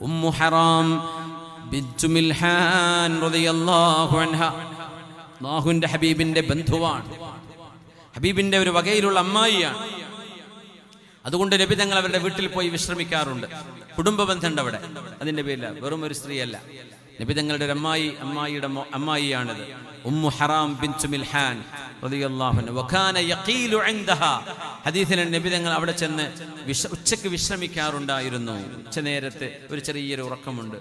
Umm ഹറാം ബിന്തു മിൽഹാൻ റളിയല്ലാഹു അൻഹ. അല്ലാഹുവിന്റെ ഹബീബിന്റെ ബന്ധുവാണ്. ഹബീബിന്റെ ഒരു വകയിലുള്ള അമ്മായിയാണ്. അതുകൊണ്ട് നബി തങ്ങൾ അവരുടെ വീട്ടിൽ പോയി വിശ്രമിക്കാറുണ്ട്. കുടുംബ ബന്ധമുണ്ട് അവിടെ. അതിന്റെ പേരില്ല വെറും ഒരു സ്ത്രീയല്ല. നബി തങ്ങളുടെ ഒരു അമ്മായി അമ്മായിയുടെ അമ്മായിയാണിത്. Umm Haram bin Milhan. റളിയല്ലാഹു അൻഹ. വകാന യഖീലു ഇൻദഹാ. ഹദീസിൽ തങ്ങൾ അവിടെ ചെന്ന് വിശ ഉച്ചയ്ക്ക് വിശ്രമിക്കാറുണ്ടായിരുന്നു. ഉച്ച നേരത്തെ ഒരു ചെറിയൊരു ഉറക്കമുണ്ട്.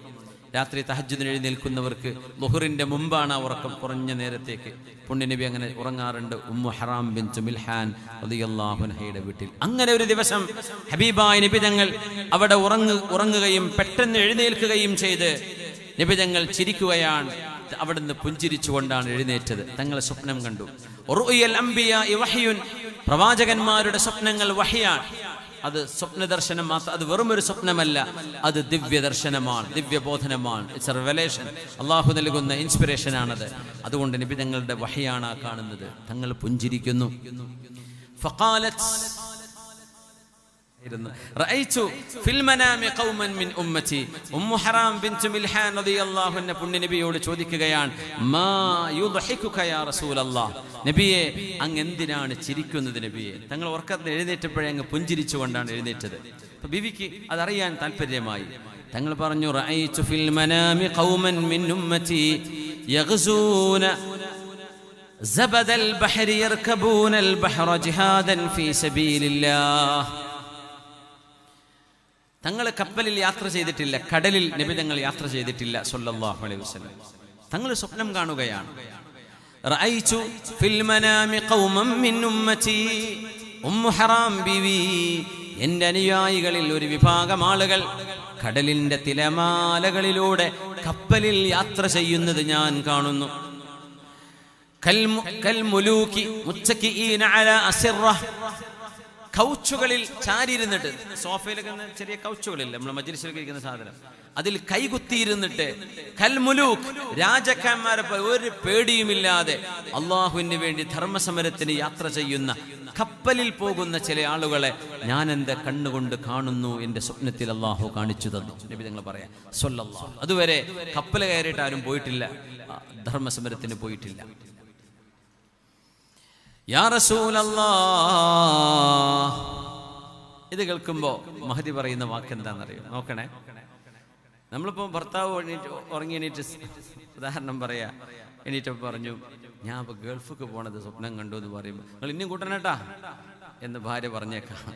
രാത്രി തഹജ്ജുദിന് എഴുന്നേൽക്കുന്നവർക്ക് ലുഹുറിന്റെ മുമ്പാണ് ആ ഉറക്കം കുറഞ്ഞ നേരത്തേക്ക്. പുണ്യനബി അങ്ങനെ ഉറങ്ങാറുണ്ട്. ഉമ്മു ഹറാം ബിൻ മിൽഹാൻ റളിയല്ലാഹു അൻഹയുടെ വീട്ടിൽ. അങ്ങനെ ഒരു ദിവസം ഹബീബായ നബി തങ്ങൾ അവിടെ ഉറങ്ങു ഉറങ്ങുകയും പെട്ടെന്ന് എഴുന്നേൽക്കുകയും ചെയ്ത് നബി തങ്ങൾ ചിരിക്കുകയാണ്. അവിടുന്ന് പുഞ്ചിരിച്ചുകൊണ്ടാണ് എഴുന്നേറ്റത്. തങ്ങളെ സ്വപ്നം കണ്ടു. പ്രവാചകന്മാരുടെ സ്വപ്നങ്ങൾ വഹിയാണ്. അത് സ്വപ്ന ദർശനം മാത്രം അത് വെറും ഒരു സ്വപ്നമല്ല അത് ദിവ്യ ദർശനമാണ് ദിവ്യബോധനമാണ്. ഇറ്റ്സ് എ റിവലേഷൻ അള്ളാഹു നൽകുന്ന ഇൻസ്പിറേഷൻ ആണത് അതുകൊണ്ട് നബി തങ്ങളുടെ വഹിയാണ് കാണുന്നത്. തങ്ങൾ പുഞ്ചിരിക്കുന്നു. പുണ്യനബിയോട് ചോദിക്കുകയാണ് മാ യുദ്ഹികുക യാ റസൂലല്ലാഹ് നബിയെ അങ്ങ് എന്തിനാണ് ചിരിക്കുന്നത് നബിയെ തങ്ങൾ ഉറക്കത്തിൽ എഴുന്നേറ്റപ്പോഴേ അങ്ങ് പുഞ്ചിരിച്ചുകൊണ്ടാണ് എഴുന്നേറ്റത് അപ്പൊ ബിവിക്ക് അതറിയാൻ താല്പര്യമായി തങ്ങൾ പറഞ്ഞു റഅയ്തു ഫിൽ മനാമി ഖൗമൻ മിൻ ഉമ്മത്തി യഗ്സൂന زبد البحر يركبون البحر جهادا في سبيل الله തങ്ങൾ കപ്പലിൽ യാത്ര ചെയ്തിട്ടില്ല കടലിൽ നബി തങ്ങൾ യാത്ര ചെയ്തിട്ടില്ല സൊല്ലാഹു അലൈഹി വസ്ലം തങ്ങൾ സ്വപ്നം കാണുകയാണ്. എന്റെ അനുയായികളിൽ ഒരു വിഭാഗം ആളുകൾ. കടലിന്റെ തിലമാലകളിലൂടെ കപ്പലിൽ യാത്ര ചെയ്യുന്നത് ഞാൻ കാണുന്നു. കൽമു- കൽമുലൂക്കി അസിറ കൗച്ചുകളിൽ ചാരിയിരുന്നിട്ട് സോഫയിലൊക്കെ ചെറിയ കൗച്ചുകളില്ല നമ്മൾ മജ്ലിസിലൊക്കെ ഇരിക്കുന്ന സാധനം. അതിൽ കൈകുത്തിയിരുന്നിട്ട് കൽമുലൂക്ക് രാജാക്കന്മാരെ ഒരു പേടിയുമില്ലാതെ അള്ളാഹുവിന് വേണ്ടി ധർമ്മസമരത്തിന് യാത്ര ചെയ്യുന്ന കപ്പലിൽ പോകുന്ന ചില ആളുകളെ ഞാൻ എന്റെ കണ്ണുകൊണ്ട് കാണുന്നു എന്റെ സ്വപ്നത്തിൽ അള്ളാഹു കാണിച്ചു തന്നു. നബി നിങ്ങൾ പറയാം സൊല്ലാഹു അതുവരെ കപ്പൽ കയറിയിട്ട് ആരും പോയിട്ടില്ല. ധർമ്മസമരത്തിന് പോയിട്ടില്ല. യാ ഇത് കേൾക്കുമ്പോ മഹതി പറയുന്ന വാക്ക് എന്താണെന്നറിയോ നോക്കണേ. നമ്മളിപ്പോ ഭർത്താവ് എണീറ്റ് ഉറങ്ങി എണീറ്റ് ഉദാഹരണം പറയാ. എണീറ്റപ്പോൾ പറഞ്ഞു ഞാൻ അപ്പൊ ഗൾഫിക്ക് പോണത് സ്വപ്നം കണ്ടു എന്ന് പറയുമ്പോൾ നിങ്ങൾ ഇനിയും കൂട്ടണേട്ടാ എന്ന് ഭാര്യ പറഞ്ഞേക്കാം.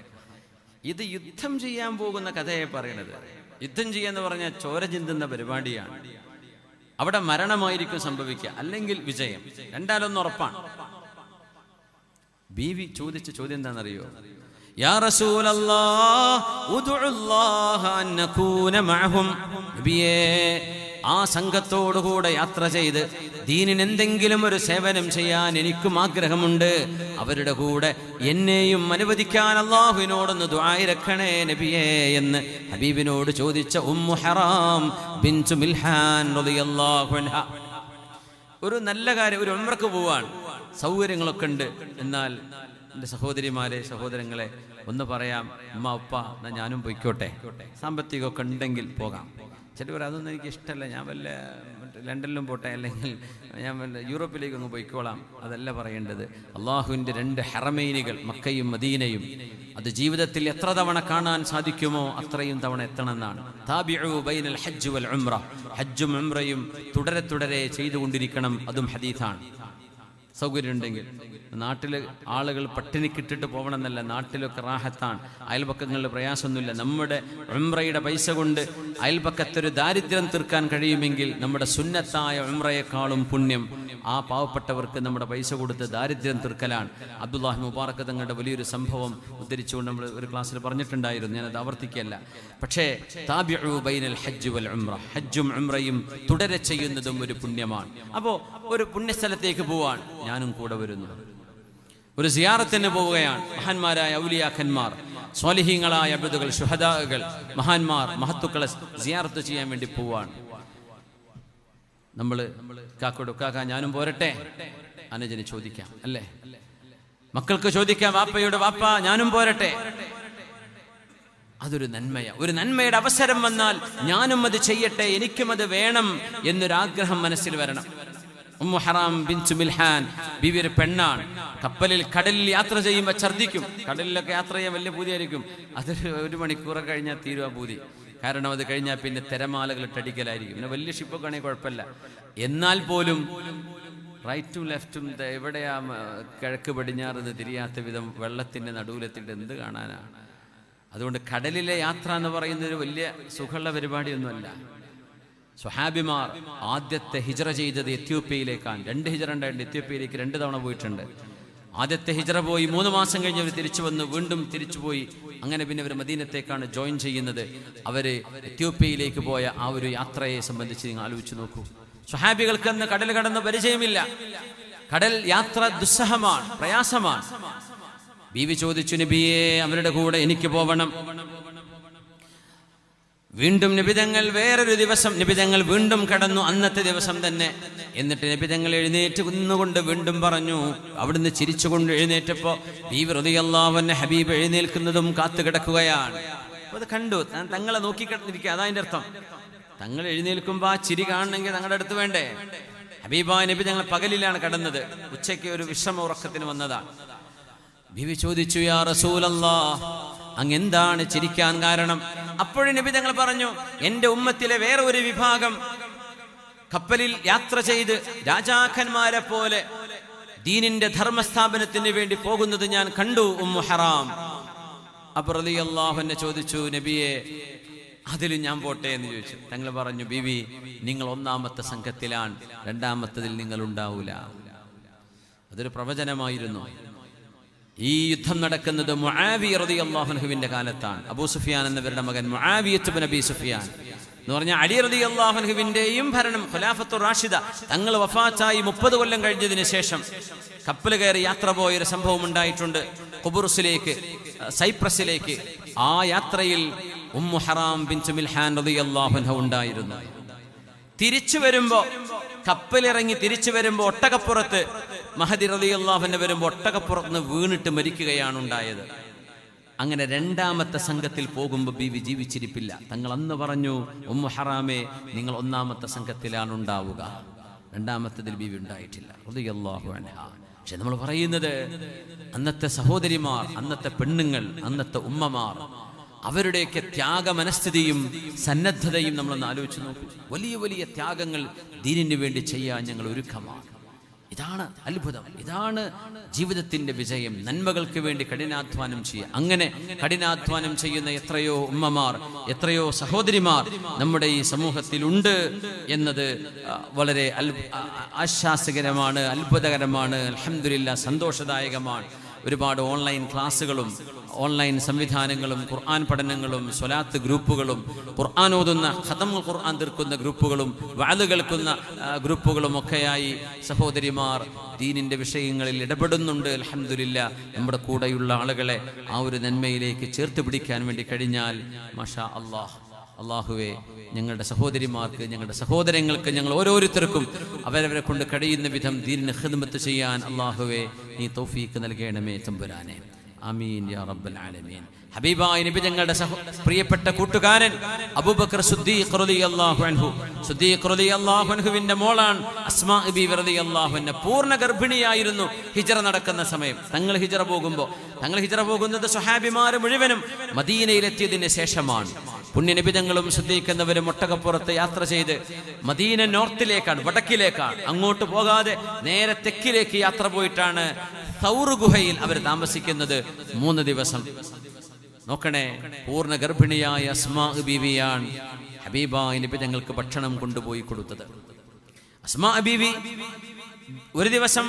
ഇത് യുദ്ധം ചെയ്യാൻ പോകുന്ന കഥയെ പറയണത്. യുദ്ധം ചെയ്യാന്ന് പറഞ്ഞാൽ ചോര ചിന്തുന്ന പരിപാടിയാണ്. അവിടെ മരണമായിരിക്കും സംഭവിക്കുക. അല്ലെങ്കിൽ വിജയം. രണ്ടാലൊന്ന് ഉറപ്പാണ്. ബീവി ചോദിച്ച ചോദ്യം എന്താണെന്നറിയോ? യാ നബിയേ ആ സംഘത്തോടുകൂടെ യാത്ര ചെയ്ത് ദീനിന് എന്തെങ്കിലും ഒരു സേവനം ചെയ്യാൻ എനിക്കും ആഗ്രഹമുണ്ട്. അവരുടെ കൂടെ എന്നെയും അനുവദിക്കാൻ അള്ളാഹുവിനോടൊന്ന് ദ്വായിരക്കണേ നബിയേ എന്ന് ഹബീബിനോട് ചോദിച്ച ഉമ്മു ഹറാം അൻഹ. ഒരു നല്ല കാര്യം ഒരു ഉമ്രക്ക് പോവാണ്. സൗകര്യങ്ങളൊക്കെ ഉണ്ട്. എന്നാൽ എന്റെ സഹോദരിമാരെ സഹോദരങ്ങളെ ഒന്ന് പറയാം ഉമ്മ ഉപ്പ എന്നാ ഞാനും പൊയ്ക്കോട്ടെ. സാമ്പത്തികമൊക്കെ ഉണ്ടെങ്കിൽ പോകാം. ചിലവർ അതൊന്നും എനിക്ക് ഇഷ്ടമല്ല. ഞാൻ വല്ല ലണ്ടനിലും പോട്ടെ അല്ലെങ്കിൽ ഞാൻ വല്ല യൂറോപ്പിലേക്ക് ഒന്ന് പോയിക്കോളാം. അതല്ല പറയേണ്ടത്. അള്ളാഹുവിന്റെ രണ്ട് ഹെറമൈനുകൾ മക്കയും മദീനയും. അത് ജീവിതത്തിൽ എത്ര തവണ കാണാൻ സാധിക്കുമോ അത്രയും തവണ എത്തണമെന്നാണ്. ബൈനൽ ഹജ്ജ് വൽ ഉംറ. ഹജ്ജും ഉംറയും തുടരെ തുടരെ ചെയ്തുകൊണ്ടിരിക്കണം. അതും ഹദീഥാണ് സൗകര്യമുണ്ടെങ്കിൽ നാട്ടിൽ ആളുകൾ പട്ടിണിക്കിട്ടിട്ട് പോകണമെന്നല്ല നാട്ടിലൊക്കെ റാഹത്താണ്. അയൽപക്കങ്ങളിൽ പ്രയാസമൊന്നുമില്ല. നമ്മുടെ ഉംറയുടെ പൈസ കൊണ്ട് അയൽപക്കത്തൊരു ദാരിദ്ര്യം തീർക്കാൻ കഴിയുമെങ്കിൽ നമ്മുടെ സുന്നത്തായ ഉംറയെക്കാളും പുണ്യം ആ പാവപ്പെട്ടവർക്ക് നമ്മുടെ പൈസ കൊടുത്ത് ദാരിദ്ര്യം തീർക്കലാണ്. അബ്ദുല്ലാഹി മുബാറക്ക് തങ്ങളുടെ വലിയൊരു സംഭവം ഉദ്ധരിച്ചുകൊണ്ട് നമ്മൾ ഒരു ക്ലാസ്സിൽ പറഞ്ഞിട്ടുണ്ടായിരുന്നു. ഞാനത് ആവർത്തിക്കല്ല പക്ഷേ ബൈനൽ ഹജ്ജ് വൽ ഉംറ. ഹജ്ജും ഉംറയും തുടരെ ചെയ്യുന്നതും ഒരു പുണ്യമാണ്. അപ്പോൾ ഒരു പുണ്യസ്ഥലത്തേക്ക് പോവാൻ ഞാനും കൂടെ വരുന്നു. ഒരു സിയാറത്തിന് പോവുകയാണ്. മഹാന്മാരായ ഔലിയാഖന്മാർ സ്വാലിഹീങ്ങളായ അബുദുകൾ ഷുഹദാകൾ മഹാന്മാർ മഹത്തുക്കളെ സിയാറത്ത് ചെയ്യാൻ വേണ്ടി പോവാണ്. നമ്മൾ കാക്കോട് കാക്ക ഞാനും പോരട്ടെ? അനുജന് ചോദിക്കാം. അല്ലേ? മക്കൾക്ക് ചോദിക്കാം വാപ്പയോട് വാപ്പ ഞാനും പോരട്ടെ? അതൊരു നന്മയ. ഒരു നന്മയുടെ അവസരം വന്നാൽ ഞാനും അത് ചെയ്യട്ടെ എനിക്കും അത് വേണം എന്നൊരാഗ്രഹം മനസ്സിൽ വരണം. ഉമ്മു ഹറാം ബിൻതു മിൽഹാൻ ബിബി ഒരു പെണ്ണാണ്. കപ്പലിൽ കടലിൽ യാത്ര ചെയ്യുമ്പോൾ ഛർദ്ദിക്കും. കടലിലൊക്കെ യാത്ര ചെയ്യാൻ വലിയ പൂതിയായിരിക്കും. അതൊരു ഒരു മണിക്കൂറൊക്കെ കഴിഞ്ഞാൽ തീരുവ പൂതി. കാരണം അത് കഴിഞ്ഞാൽ പിന്നെ തിരമാലകൾ ഇട്ടടിക്കലായിരിക്കും. പിന്നെ വലിയ ഷിപ്പൊക്കെ ആണെങ്കിൽ കുഴപ്പമില്ല. എന്നാൽ പോലും റൈറ്റും ലെഫ്റ്റും എവിടെയാ കിഴക്ക് പടിഞ്ഞാറെന്ന് തിരിയാത്ത വിധം വെള്ളത്തിന്റെ നടുവിലെത്തിയിട്ട് എന്ത് കാണാനാണ് അതുകൊണ്ട് കടലിലെ യാത്ര എന്ന് പറയുന്നത് ഒരു വലിയ സുഖമുള്ള പരിപാടിയൊന്നുമല്ല. സ്വഹാബിമാർ ആദ്യത്തെ ഹിജറ ചെയ്തത് എത്യോപ്യയിലേക്കാണ്. രണ്ട് ഹിജറ ഉണ്ടായിട്ടുണ്ട്. എത്യോപ്യയിലേക്ക് രണ്ട് തവണ പോയിട്ടുണ്ട്. ആദ്യത്തെ ഹിജറ പോയി. മൂന്ന് മാസം കഴിഞ്ഞ് അവർ തിരിച്ചു വന്ന്. വീണ്ടും തിരിച്ചു പോയി. അങ്ങനെ പിന്നെ അവർ മദീനത്തേക്കാണ് ജോയിൻ ചെയ്യുന്നത്. അവർ എത്യോപ്യയിലേക്ക് പോയ ആ ഒരു യാത്രയെ സംബന്ധിച്ച് നിങ്ങൾ ആലോചിച്ച് നോക്കൂ. സുഹാബികൾക്ക് അന്ന് കടൽ കടന്ന് പരിചയമില്ല. കടൽ യാത്ര ദുസ്സഹമാണ് പ്രയാസമാണ്. ബീവി ചോദിച്ചു നബിയെ അവരുടെ കൂടെ എനിക്ക് പോവണം. വീണ്ടും നിബിതങ്ങൾ വേറൊരു ദിവസം നിബിതങ്ങൾ വീണ്ടും കടന്നു അന്നത്തെ ദിവസം തന്നെ. എന്നിട്ട് നിബിതങ്ങൾ എഴുന്നേറ്റ് കുന്നുകൊണ്ട് വീണ്ടും പറഞ്ഞു അവിടുന്ന് ചിരിച്ചുകൊണ്ട് എഴുന്നേറ്റപ്പോ ബീവി റതിയല്ലാവന്നെ ഹബീബ് എഴുന്നേൽക്കുന്നതും കാത്തു കിടക്കുകയാണ്. അത് കണ്ടു. തങ്ങളെ നോക്കി കിടന്നിരിക്കുക. അതാ അതിന്റെ അർത്ഥം. തങ്ങൾ എഴുന്നേൽക്കുമ്പോ ആ ചിരി കാണണമെങ്കിൽ തങ്ങളുടെ അടുത്ത് വേണ്ടേ? ഹബീബ നബി ഞങ്ങൾ പകലിലാണ് കടന്നത്. ഉച്ചയ്ക്ക് ഒരു വിശ്രമ ഉറക്കത്തിന് വന്നതാണ് ബിവി ചോദിച്ചു യാ റസൂലല്ലാ അങ്ങ് എന്താണ് ചിരിക്കാൻ കാരണം? അപ്പോഴും നബി തങ്ങൾ പറഞ്ഞു എന്റെ ഉമ്മത്തിലെ വേറെ ഒരു വിഭാഗം കപ്പലിൽ യാത്ര ചെയ്ത് രാജാക്കന്മാരെ പോലെ ദീനിന്റെ ധർമ്മസ്ഥാപനത്തിന് വേണ്ടി പോകുന്നത് ഞാൻ കണ്ടു ഉമ്മു ഹറാം. അപ്പൊ എന്നെ ചോദിച്ചു നബിയെ അതിൽ ഞാൻ പോട്ടെ എന്ന് ചോദിച്ചു. തങ്ങൾ പറഞ്ഞു ബിവി നിങ്ങൾ ഒന്നാമത്തെ സംഘത്തിലാണ് രണ്ടാമത്തതിൽ നിങ്ങൾ ഉണ്ടാവൂല അതൊരു പ്രവചനമായിരുന്നു. ഈ യുദ്ധം നടക്കുന്നത് മുആവിയ റളിയല്ലാഹുവിന്റെ കാലത്താണ്. അബൂ സുഫിയാൻ എന്നവരുടെ മകൻ മുആവിയത്ത് ബിൻ അബി സുഫിയാൻ എന്ന് പറഞ്ഞാൽ അലി റതി റളിയല്ലാഹുവിന്റെയും ഭരണം ഖുലാഫത്തു റാഷിദ. തങ്ങൾ വഫാച്ചായി മുപ്പത് കൊല്ലം കഴിഞ്ഞതിന് ശേഷം കപ്പൽ കയറി യാത്ര പോയ ഒരു സംഭവം ഉണ്ടായിട്ടുണ്ട്. കുബുറുസിലേക്ക് സൈപ്രസിലേക്ക് ആ യാത്രയിൽ ഉമ്മു ഹറാം ബിൻ മിൽഹാൻ റതി അൻഹ ഉണ്ടായിരുന്നു. തിരിച്ചു വരുമ്പോ കപ്പലിറങ്ങി തിരിച്ചു വരുമ്പോ ഒട്ടകപ്പുറത്ത് മഹദി അള്ളാഹുവിന്റെ വരുമ്പോ ഒട്ടകപ്പുറത്ത് നിന്ന് വീണിട്ട് മരിക്കുകയാണ് ഉണ്ടായത് അങ്ങനെ രണ്ടാമത്തെ സംഘത്തിൽ പോകുമ്പോൾ ബീവി ജീവിച്ചിരിപ്പില്ല. തങ്ങൾ അന്ന് പറഞ്ഞു ഉമ്മു ഹറാമേ നിങ്ങൾ ഒന്നാമത്തെ സംഘത്തിലാണ് ഉണ്ടാവുക രണ്ടാമത്തതിൽ ബീവി ഉണ്ടായിട്ടില്ല. പക്ഷെ നമ്മൾ പറയുന്നത് അന്നത്തെ സഹോദരിമാർ അന്നത്തെ പെണ്ണുങ്ങൾ അന്നത്തെ ഉമ്മമാർ അവരുടെയൊക്കെ ത്യാഗ മനസ്ഥിതിയും സന്നദ്ധതയും നമ്മളൊന്ന് ആലോചിച്ച് നോക്കും. വലിയ വലിയ ത്യാഗങ്ങൾ ദീനിന് വേണ്ടി ചെയ്യാൻ ഞങ്ങൾ ഒരുക്കമാണ് ഇതാണ് അത്ഭുതം. ഇതാണ് ജീവിതത്തിന്റെ വിജയം. നന്മകൾക്ക് വേണ്ടി കഠിനാധ്വാനം ചെയ്യുക അങ്ങനെ കഠിനാധ്വാനം ചെയ്യുന്ന എത്രയോ ഉമ്മമാർ എത്രയോ സഹോദരിമാർ നമ്മുടെ ഈ സമൂഹത്തിലുണ്ട് എന്നത് വളരെ ആശ്വാസകരമാണ് അത്ഭുതകരമാണ്. അൽഹംദുലില്ലാ സന്തോഷദായകമാണ്. ഒരുപാട് ഓൺലൈൻ ക്ലാസ്സുകളും ഓൺലൈൻ സംവിധാനങ്ങളും ഖുർആൻ പഠനങ്ങളും സ്വലാത്ത് ഗ്രൂപ്പുകളും ഖുർആൻ ഓതുന്ന ഖതം ഖുർആൻ തീർക്കുന്ന ഗ്രൂപ്പുകളും വാൽ കേൾക്കുന്ന ഗ്രൂപ്പുകളും ഒക്കെയായി സഹോദരിമാർ ദീനിന്റെ വിഷയങ്ങളിൽ ഇടപെടുന്നുണ്ട്. അലഹമില്ല നമ്മുടെ കൂടെയുള്ള ആളുകളെ ആ ഒരു നന്മയിലേക്ക് ചേർത്ത് പിടിക്കാൻ വേണ്ടി കഴിഞ്ഞാൽ മഷാ അള്ളാഹ് അള്ളാഹുവെ ഞങ്ങളുടെ സഹോദരിമാർക്ക് ഞങ്ങളുടെ സഹോദരങ്ങൾക്ക് ഞങ്ങൾ ഓരോരുത്തർക്കും അവരവരെ കൊണ്ട് കഴിയുന്ന വിധം ദീനിന് ഹിദ്മത്ത് ചെയ്യാൻ അള്ളാഹുവെ നീ തൗഫീക്ക് നൽകേണമേ തമ്പുരാനെ. അമീൻ യാ റബ്ബൽ ആലമീൻ. ഹബീബായ നബി ഞങ്ങളുടെ പ്രിയപ്പെട്ട കൂട്ടുകാരൻ അബൂബക്കർ സുദ്ദീഖ് റളിയല്ലാഹു അൻഹു. സുദ്ദീഖ് റളിയല്ലാഹു അൻഹുവിന്റെ മോളാണ് അസ്മാ ബീവി റളിയല്ലാഹു അൻഹ. പൂർണ ഗർഭിണിയായിരുന്നു ഹിജ്റ നടക്കുന്ന സമയം. തങ്ങൾ ഹിജ്റ പോകുമ്പോൾ തങ്ങൾ ഹിജ്റ പോകുന്നത് സ്വഹാബിമാർ മുഴുവനും മദീനയിലെത്തിയതിന് ശേഷമാണ്. പുണ്യനിബിതങ്ങളും ശ്രദ്ധിക്കുന്നവരും ഒട്ടകപ്പുറത്ത് യാത്ര ചെയ്ത് മദീന നോർത്തിലേക്കാണ് വടക്കിലേക്കാണ്. അങ്ങോട്ട് പോകാതെ നേരെ തെക്കിലേക്ക് യാത്ര പോയിട്ടാണ് സൗർ ഗുഹയിൽ അവർ താമസിക്കുന്നത് മൂന്ന് ദിവസം. നോക്കണേ പൂർണ ഗർഭിണിയായ അസ്മാ ബീവിയാണ് ഹബീബായ നിബിതങ്ങൾക്ക് ഭക്ഷണം കൊണ്ടുപോയി കൊടുത്തത്. അസ്മാ ബീവി ഒരു ദിവസം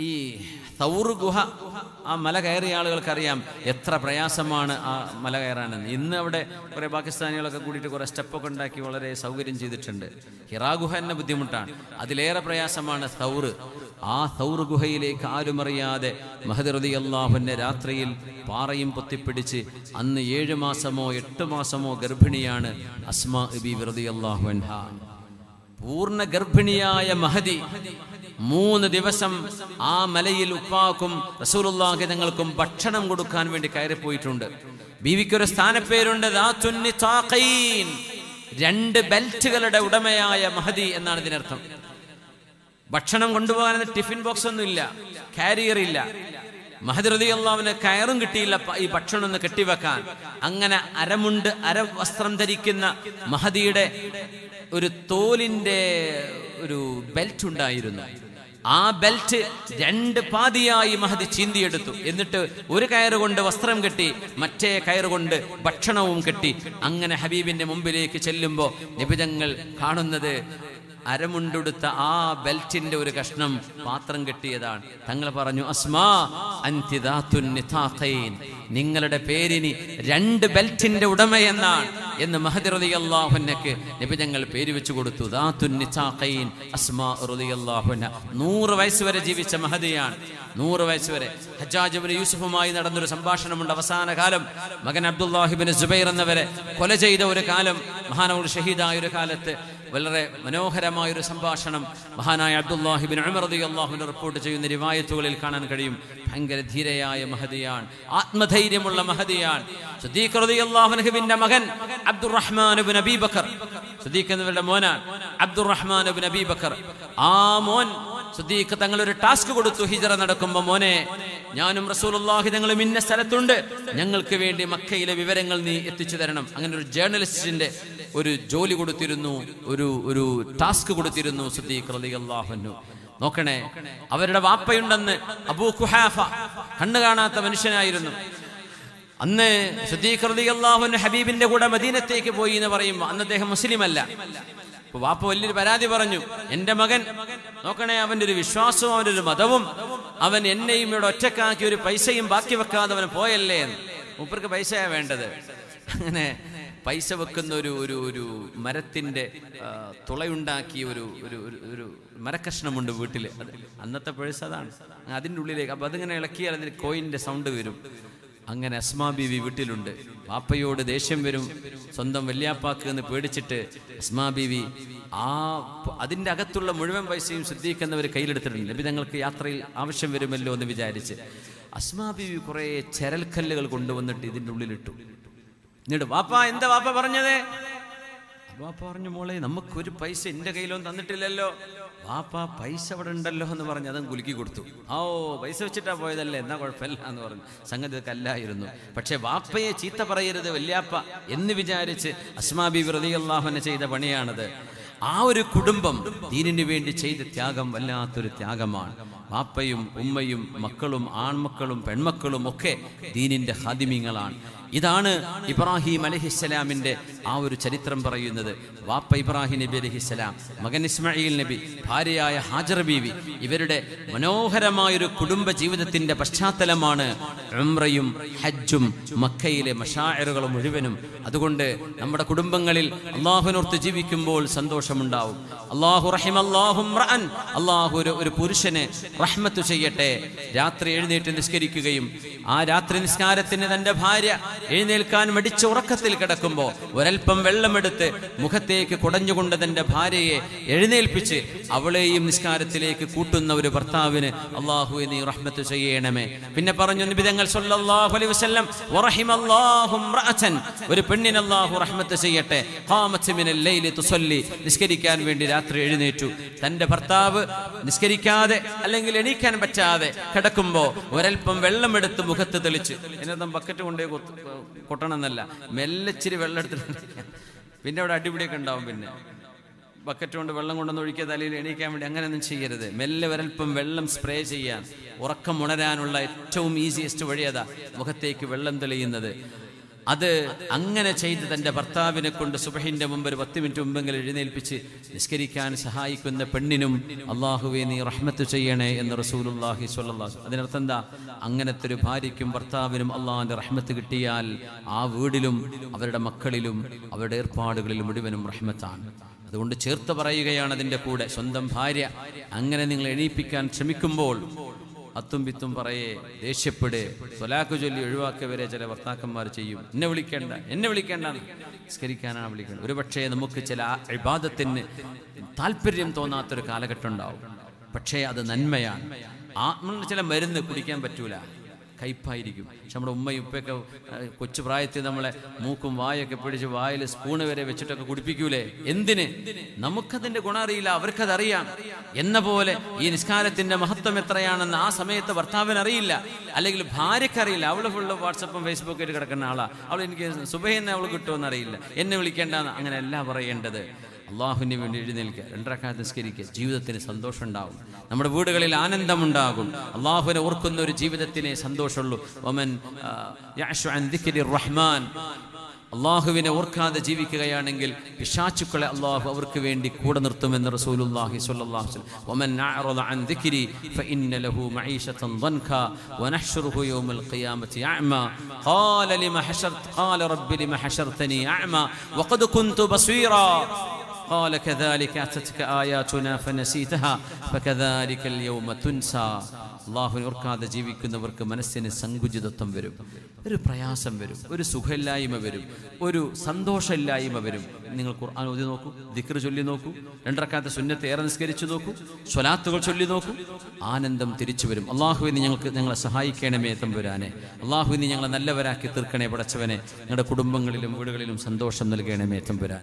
ഈ സൗർ ഗുഹ ആ മല കയറിയ ആളുകൾക്കറിയാം എത്ര പ്രയാസമാണ് ആ മല കയറാനെന്ന്. ഇന്ന് അവിടെ കുറെ പാകിസ്ഥാനികളൊക്കെ കൂടിയിട്ട് കുറെ സ്റ്റെപ്പൊക്കെ ഉണ്ടാക്കി വളരെ സൗകര്യം ചെയ്തിട്ടുണ്ട്. ഹിറാ ഗുഹ എന്നെ ബുദ്ധിമുട്ടാണ്. അതിലേറെ പ്രയാസമാണ് തൗർ ആ തൗർ ഗുഹയിലേക്ക് ആരും അറിയാതെ മഹദറതി അള്ളാഹുന്റെ രാത്രിയിൽ പാറയും പൊത്തിപ്പിടിച്ച് അന്ന് ഏഴ് മാസമോ എട്ട് മാസമോ ഗർഭിണിയാണ് അസ്മാ ബി വെറുതി അള്ളാഹു പൂർണ ഗർഭിണിയായ മഹദി മൂന്ന് ദിവസം ആ മലയിൽ ഉപ്പാക്കും റസൂലുള്ളാഹി തങ്ങൾക്കും ഭക്ഷണം കൊടുക്കാൻ വേണ്ടി കയറിപ്പോയിട്ടുണ്ട്. ബീവിക്കൊരു സ്ഥാനപ്പേരുണ്ട്. രണ്ട് ബെൽറ്റുകളുടെ ഉടമയായ മഹദി എന്നാണ് ഇതിനർത്ഥം. ഭക്ഷണം കൊണ്ടുപോകാൻ ടിഫിൻ ബോക്സ് ഒന്നും ഇല്ല കാരിയർ ഇല്ല മഹദി അള്ളാവിന് കയറും കിട്ടിയില്ല ഈ ഭക്ഷണം ഒന്ന് കെട്ടിവെക്കാൻ. അങ്ങനെ അരമുണ്ട് അര വസ്ത്രം ധരിക്കുന്ന മഹദിയുടെ ഒരു തോലിന്റെ ഒരു ബെൽറ്റ് ഉണ്ടായിരുന്നു. ആ ബെൽറ്റ് രണ്ട് പാതിയായി മഹദി ചീന്തിയെടുത്തു. എന്നിട്ട് ഒരു കയറുകൊണ്ട് വസ്ത്രം കെട്ടി മറ്റേ കയറുകൊണ്ട് ഭക്ഷണവും കെട്ടി. അങ്ങനെ ഹബീബിന്റെ മുമ്പിലേക്ക് ചെല്ലുമ്പോൾ നിബിതങ്ങൾ കാണുന്നത് അരമുണ്ടെടുത്ത ആ ബെൽറ്റിന്റെ ഒരു കഷ്ണം പാത്രം കെട്ടിയതാണ്. തങ്ങൾ പറഞ്ഞു അസ്മാ നിങ്ങളുടെ പേരിനി രണ്ട് ബെൽറ്റിന്റെ ഉടമയെന്നാണ് എന്ന് മഹദി നിബിജങ്ങൾ പേര് വെച്ചു കൊടുത്തു. നൂറ് വയസ്സ് വരെ ജീവിച്ച മഹദിയാണ്. നൂറ് വയസ്സ് വരെ. ഹജ്ജാജ് ഇബ്നു യൂസുഫുമായി നടന്നൊരു സംഭാഷണമുണ്ട് അവസാന കാലം. മകൻ അബ്ദുല്ലാഹിബിന് ജുബൈർ എന്നവരെ കൊല ചെയ്ത ഒരു കാലം മഹാനവർ ഷഹീദായ ഒരു കാലത്ത്. വളരെ മനോഹരമായ ഒരു സംഭാഷണം മഹാനായ അബ്ദുല്ലാഹിബിൻ അള്ളാഹുവിനെ റിപ്പോർട്ട് ചെയ്യുന്ന റിവായത്തുകളിൽ കാണാൻ കഴിയും. ഭയങ്കര ധീരയായ മഹദിയാണ് ആത്മധൈര്യമുള്ള മഹദിയാണ് അള്ളാഹുബിന്റെ മകൻ അബ്ദുറഹ്മാൻ ഇബ്നു അബീ ബക്കർ. സുദ്ദീഖ് എന്നവരുടെ മോനാണ് അബ്ദുറഹ്മാൻ ഇബ്നു അബീ ബക്കർ. ആ മോൻ സുദ്ദീഖ് തങ്ങൾ ഒരു ടാസ്ക് കൊടുത്തു ഹിജറ നടക്കുമ്പോൾ മോനെ ഞാനും റസൂലുള്ളാഹി തങ്ങളും ഇന്ന സ്ഥലത്തുണ്ട്. ഞങ്ങൾക്ക് വേണ്ടി മക്കയിലെ വിവരങ്ങൾ നീ എത്തിച്ചു തരണം. അങ്ങനെ ഒരു ജേർണലിസ്റ്റിന്റെ ഒരു ജോലി കൊടുത്തിരുന്നു ഒരു ഒരു ടാസ്ക് കൊടുത്തിരുന്നു സുദ്ദീഖ് റളിയല്ലാഹു നോക്കണേ അവരുടെ വാപ്പയുണ്ടെന്ന് അബൂ കുഹാഫ കണ്ണു കാണാത്ത മനുഷ്യനായിരുന്നു. അന്ന് സുദ്ദീഖ് റളിയല്ലാഹു അൻഹു ഹബീബിന്റെ കൂടെ മദീനത്തേക്ക് പോയി എന്ന് പറയുമ്പോൾ അന്ന് അദ്ദേഹം മുസ്ലിം അല്ല അപ്പൊ വാപ്പ വലിയൊരു പരാതി പറഞ്ഞു എന്റെ മകൻ നോക്കണേ അവന്റെ ഒരു വിശ്വാസവും അവന്റെ ഒരു മതവും അവൻ എന്നെയും ഇവിടെ ഒറ്റക്കാക്കി ഒരു പൈസയും ബാക്കി വെക്കാതെ അവൻ പോയല്ലേ എന്ന്. മൂപ്പർക്ക് പൈസയാ വേണ്ടത്. അങ്ങനെ പൈസ വെക്കുന്ന ഒരു ഒരു ഒരു മരത്തിന്റെ തുളയുണ്ടാക്കിയ ഒരു ഒരു ഒരു- മരക്കഷ്ണമുണ്ട് വീട്ടിൽ അത് അന്നത്തെ പേഴ്സ് അതാണ്. അതിന്റെ ഉള്ളിലേക്ക് അപ്പൊ അതിങ്ങനെ ഇളക്കിയാൽ അതിന് കോയിന്റെ സൗണ്ട് വരും. അങ്ങനെ അസ്മാ ബീവി വീട്ടിലുണ്ട്. പാപ്പയോട് ദേഷ്യം വരും. സ്വന്തം വല്യാപ്പാക്ക് എന്ന് പേടിച്ചിട്ട് അസ്മാ ബീവി ആ അതിന്റെ അകത്തുള്ള മുഴുവൻ പൈസയും ശ്രദ്ധിക്കുന്നവർ കയ്യിലെടുത്തിട്ടുണ്ട്. നബി തങ്ങൾക്ക് യാത്രയിൽ ആവശ്യം വരുമല്ലോ എന്ന് വിചാരിച്ച് അസ്മാ ബീവി കുറേ ചരൽക്കല്ലുകൾ കൊണ്ടുവന്നിട്ട് ഇതിന്റെ ഉള്ളിലിട്ടു. എന്നിട്ട് വാപ്പ എന്താ വാപ്പ പറഞ്ഞത്? വാപ്പ പറഞ്ഞു മോളെ നമുക്കൊരു പൈസ എന്റെ കയ്യിലൊന്നും തന്നിട്ടില്ലല്ലോ. വാപ്പ പൈസ അവിടെ ഉണ്ടല്ലോ എന്ന് പറഞ്ഞ് അതും കുലുക്കി കൊടുത്തു. ഓ പൈസ വെച്ചിട്ടാ പോയതല്ലേ എന്നാ കുഴപ്പമില്ല എന്ന് പറഞ്ഞു. സംഗതി കല്ലായിരുന്നു പക്ഷെ വാപ്പയെ ചീത്ത പറയരുത് വല്യാപ്പ എന്ന് വിചാരിച്ച് അസ്മാബി വ്രതിയല്ലാഹുനെ ചെയ്ത പണിയാണത്. ആ ഒരു കുടുംബം ദീനിനു വേണ്ടി ചെയ്ത ത്യാഗം വല്ലാത്തൊരു ത്യാഗമാണ്. വാപ്പയും ഉമ്മയും മക്കളും ആൺമക്കളും പെൺമക്കളും ഒക്കെ ദീനിന്റെ ഹാദിമ്യങ്ങളാണ് ഇതാണ് ഇബ്രാഹിം അലഹിസ്സലാമിന്റെ ആ ഒരു ചരിത്രം പറയുന്നത്. വാപ്പ ഇബ്രാഹിം നബി അലഹിസ്സലാം മകൻ ഇസ്മായിൽ നബി ഭാര്യയായ ഹാജർ ബീവി ഇവരുടെ മനോഹരമായൊരു കുടുംബ ജീവിതത്തിന്റെ പശ്ചാത്തലമാണ് ഉംറയും ഹജ്ജും മക്കയിലെ മഷായറുകൾ മുഴുവനും. അതുകൊണ്ട് നമ്മുടെ കുടുംബങ്ങളിൽ അള്ളാഹുനോർത്ത് ജീവിക്കുമ്പോൾ സന്തോഷമുണ്ടാവും. അള്ളാഹു റഹിം അള്ളാഹു അള്ളാഹു ഒരു പുരുഷന് റഹ്മത്ത് ചെയ്യട്ടെ. രാത്രി എഴുന്നേറ്റ് നിസ്കരിക്കുകയും ആ രാത്രി നിസ്കാരത്തിന് തന്റെ ഭാര്യ എഴുന്നേൽക്കാൻ മടിച്ച ഉറക്കത്തിൽ കിടക്കുമ്പോൾ ഒരൽപ്പം വെള്ളമെടുത്ത് മുഖത്തേക്ക് കുടഞ്ഞുകൊണ്ട് തന്റെ ഭാര്യയെ എഴുന്നേൽപ്പിച്ച് അവളെയും നിസ്കാരത്തിലേക്ക് കൂട്ടുന്ന ഒരു ഭർത്താവിന് അള്ളാഹു നീ റഹ്മത്ത് ചെയ്യണമേ. പിന്നെ പറഞ്ഞു നിബിതങ്ങൾ അലൈഹി വസല്ലം വറഹിമല്ലാഹു ഒരു പെണ്ണിന് അള്ളാഹു റഹ്മത്ത് ചെയ്യട്ടെ. മിനൽ ലൈലി നിസ്കരിക്കാൻ വേണ്ടി രാത്രി എഴുന്നേറ്റു. തന്റെ ഭർത്താവ് നിസ്കരിക്കാതെ അല്ലെങ്കിൽ എണീക്കാൻ പറ്റാതെ കിടക്കുമ്പോൾ ഒരൽപ്പം വെള്ളമെടുത്ത് മുഖത്ത് തെളിച്ച്. എന്നതും ബക്കറ്റ് കൊണ്ടേ കൊട്ടണമെന്നല്ല. മെല്ലച്ചിരി വെള്ളം എടുത്തിട്ട് പിന്നെ അവിടെ അടിപിടിയൊക്കെ ഉണ്ടാവും പിന്നെ. ബക്കറ്റ് കൊണ്ട് വെള്ളം കൊണ്ടൊന്ന് ഒഴിക്കുക തലയിൽ എണീക്കാൻ വേണ്ടി അങ്ങനെയൊന്നും ചെയ്യരുത്. മെല്ലെ ഒരൽപ്പം വെള്ളം സ്പ്രേ ചെയ്യാൻ ഉറക്കം ഉണരാനുള്ള ഏറ്റവും ഈസിയസ്റ്റ് വഴി അതാ മുഖത്തേക്ക് വെള്ളം തെളിയുന്നത്. അത് അങ്ങനെ ചെയ്ത് തന്റെ ഭർത്താവിനെ കൊണ്ട് സുബഹിന്റെ മുമ്പ് ഒരു പത്ത് മിനിറ്റ് മുമ്പെങ്കിലും എഴുന്നേൽപ്പിച്ച് നിസ്കരിക്കാൻ സഹായിക്കുന്ന പെണ്ണിനും അള്ളാഹുവെ നീ റഹ്മത്ത് ചെയ്യണേ എന്ന് റസൂലുല്ലാഹി സ്വല്ലല്ലാഹു അതിനർത്ഥം എന്താ? അങ്ങനത്തെ ഒരു ഭാര്യയ്ക്കും ഭർത്താവിനും അള്ളാഹിന്റെ റഹ്മത്ത് കിട്ടിയാൽ ആ വീടിലും അവരുടെ മക്കളിലും അവരുടെ ഏർപ്പാടുകളിലും മുഴുവനും റഹ്മത്താണ്. അതുകൊണ്ട് ചേർത്ത് പറയുകയാണ് അതിന്റെ കൂടെ. സ്വന്തം ഭാര്യ. അങ്ങനെ നിങ്ങൾ എണീപ്പിക്കാൻ ശ്രമിക്കുമ്പോൾ അത്തും പിത്തും പറയേ ദേഷ്യപ്പെടേ. സ്വലാക്ക് ചൊല്ലി ഒഴിവാക്കിയവരെ ചില ഭർത്താക്കന്മാർ ചെയ്യും. എന്നെ വിളിക്കേണ്ട എന്നെ വിളിക്കേണ്ട നിസ്കരിക്കാനാണ് വിളിക്കേണ്ടത്. ഒരുപക്ഷേ നമുക്ക് ചില വിവാദത്തിന് താല്പര്യം തോന്നാത്തൊരു കാലഘട്ടം ഉണ്ടാവും. പക്ഷേ അത് നന്മയാണ്. ആത്മ ചില മരുന്ന് കുടിക്കാൻ പറ്റൂല. കയ്പായിരിക്കും. പക്ഷെ നമ്മുടെ ഉമ്മയും ഉപ്പയൊക്കെ കൊച്ചു പ്രായത്തിൽ നമ്മളെ മൂക്കും വായൊക്കെ പിടിച്ച് വായിൽ സ്പൂണ് വരെ വെച്ചിട്ടൊക്കെ കുടിപ്പിക്കൂലേ? എന്തിന്? നമുക്കതിന്റെ ഗുണം അറിയില്ല അവർക്കതറിയാം. എന്ന പോലെ ഈ നിസ്കാരത്തിന്റെ മഹത്വം എത്രയാണെന്ന് ആ സമയത്ത് ഭർത്താവിന് അറിയില്ല അല്ലെങ്കിൽ ഭാര്യക്കറിയില്ല. അവൾ ഫുള്ള് വാട്സപ്പും ഫേസ്ബുക്കും ആയിട്ട് കിടക്കുന്ന ആളാ. അവൾ എനിക്ക് സുബഹയെന്ന് അവൾ കിട്ടുമെന്ന് അറിയില്ല എന്നെ വിളിക്കേണ്ടെന്ന് അങ്ങനെ അല്ല പറയേണ്ടത്. അള്ളാഹുവിന് വേണ്ടി എഴുന്നേൽക്കുക രണ്ടരക്കാലത്ത് നിസ്കരിക്കുക. ജീവിതത്തിന് സന്തോഷം ഉണ്ടാവും. നമ്മുടെ വീടുകളിൽ ആനന്ദമുണ്ടാകും. അള്ളാഹുവിനെ ഓർക്കുന്ന ഒരു ജീവിതത്തിനെ സന്തോഷമുള്ളൂ. ഒമൻ റഹ്മാൻ. അള്ളാഹുവിനെ ഓർക്കാതെ ജീവിക്കുകയാണെങ്കിൽ പിശാച്ചുക്കളെ അള്ളാഹു അവർക്ക് വേണ്ടി കൂടെ നിർത്തുമെന്ന് റസൂലുള്ളാഹി സ്വല്ലല്ലാഹു അലൈഹി വസല്ലം. വമൻ അഅറദ അൻ ദിക്രി ഫഇന്ന ലഹു മഈശതൻ ضنكا ونحشره يوم القيامة أعمى قال لما حشرت قال رب لما حشرتني أعمى وقد كنت بصيرا قال كذلك أتتك آياتنا فنسيتها فكذلك اليوم تنسى അള്ളാഹുവിനെ ഓർക്കാതെ ജീവിക്കുന്നവർക്ക് മനസ്സിന് സങ്കുചിതത്വം വരും ഒരു പ്രയാസം വരും ഒരു സുഖമില്ലായ്മ വരും ഒരു സന്തോഷമില്ലായ്മ വരും നിങ്ങൾ ഖുർആൻ ഓതി നോക്കൂ ദിക്ർ ചൊല്ലി നോക്കൂ രണ്ടരക്കാലത്തെ സുന്നത്ത് ഏറെ നിസ്കരിച്ചു നോക്കൂ സ്വലാത്തുകൾ ചൊല്ലി നോക്കൂ ആനന്ദം തിരിച്ചു വരും അള്ളാഹുവിന് ഞങ്ങൾക്ക് ഞങ്ങളെ സഹായിക്കണമേ തമ്പുരാനെ അള്ളാഹുവിന് ഞങ്ങളെ നല്ലവരാക്കി തീർക്കണേ പടച്ചവനെ ഞങ്ങളുടെ കുടുംബങ്ങളിലും വീടുകളിലും സന്തോഷം നൽകണമേ തമ്പുരാൻ